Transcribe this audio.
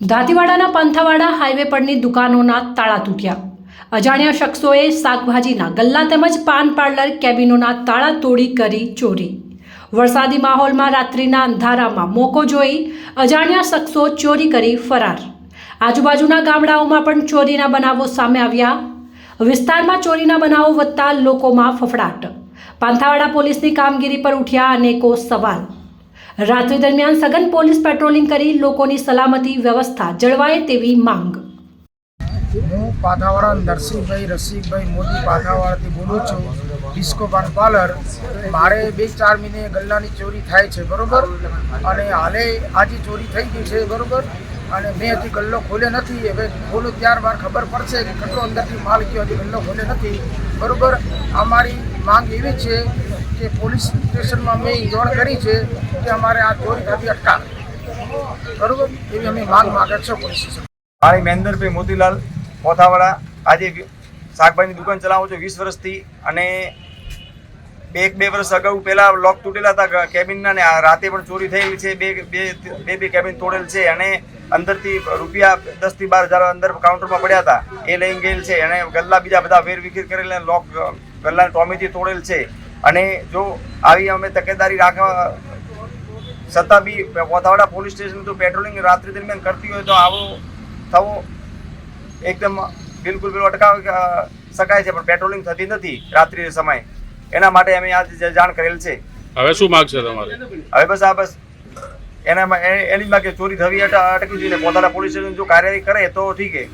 દાંતીવાડાના પંથાવાડા highway પરની દુકાનોના તાળા તૂટ્યા. અજાણ્યા શખ્સોએ શાકભાજીના ગલ્લા તેમજ પાન પાર્લર કેબિનોના તાળા તોડી કરી ચોરી. વરસાદી માહોલમાં રાત્રિના અંધારામાં મોકો જોઈ અજાણ્યા શખ્સો ચોરી કરી ફરાર. આજુબાજુના ગામડાઓમાં પણ ચોરીના બનાવો સામે આવ્યા. વિસ્તારમાં ચોરીના બનાવો વધતા લોકોમાં ફફડાટ. પાંથાવાડા પોલીસની કામગીરી પર ઉઠ્યા અનેકો સવાલ. રાત્રિ દરમિયાન સઘન પોલીસ પેટ્રોલિંગ કરી લોકોની સલામતી વ્યવસ્થા જળવાય તેવી માંગ. હું પાથાવાળા નરસિંહભાઈ, રસિકભાઈ મોદી પાથાવાળાથી બોલું છું. Disco parlour. મારે બે ચાર મહિને ગલ્લાની ચોરી થાય છે, બરોબર? અને હાલે આજે ચોરી થઈ ગઈ છે, બરોબર? અને મેં હજી ગલ્લો ખોલ્યો નથી. હવે ખોલું ત્યારબાદ ખબર પડશે કે કેટલો અંદરથી માલ ગયો હજી ગલ્લો ખોલ્યો નથી. બરોબર? અમારી માંગ એવી છે કે પોલીસ સ્ટેશનમાં મેં જાણ કરી છે કે અમારે આ ચોરી થતી અટકાવે. બરોબર? એવી અમે માંગ માગે છે પોલીસ સ્ટેશન. મારી મહેન્દ્રભાઈ મોતીલાલ પોથાવાડા આજે શાકભાજીની દુકાન ચલાવું છું વીસ વર્ષથી અને બે એક બે વર્ષ અગાઉ પહેલા લોક તૂટેલા હતા કેબિનના ને રાતે પણ ચોરી થયેલી છે. બે બે બે બે કેબિન તોડેલ છે અને અંદરથી રૂપિયા દસથી બાર હજાર અંદર કાઉન્ટરમાં પડ્યા હતા. એ લઈને ગયેલ છે. અને ગલ્લા બીજા બધા વેર વિખેર કરેલા લોક ગલ્લા ટોમીથી તોડેલ છે. અને જો આવી અમે તકેદારી રાખવા છતાં બી પોથાવાડા પોલીસ સ્ટેશન તો પેટ્રોલિંગ રાત્રિ દરમિયાન કરતી હોય તો આવો થવો એકદમ બિલકુલ બિલકુલ અટકાવી શકાય છે પણ પેટ્રોલિંગ થતી નથી રાત્રિ સમયે. એના માટે અમે આ જાણ કરેલ છે. હવે શું માગ છે તમારે? હવે બસ આ બસ એનામાં એની માગે ચોરી થવી અટ- અટકવી જોઈએ પોતાના પોલીસ સ્ટેશન જો કાર્યવાહી કરે તો ઠીક છે.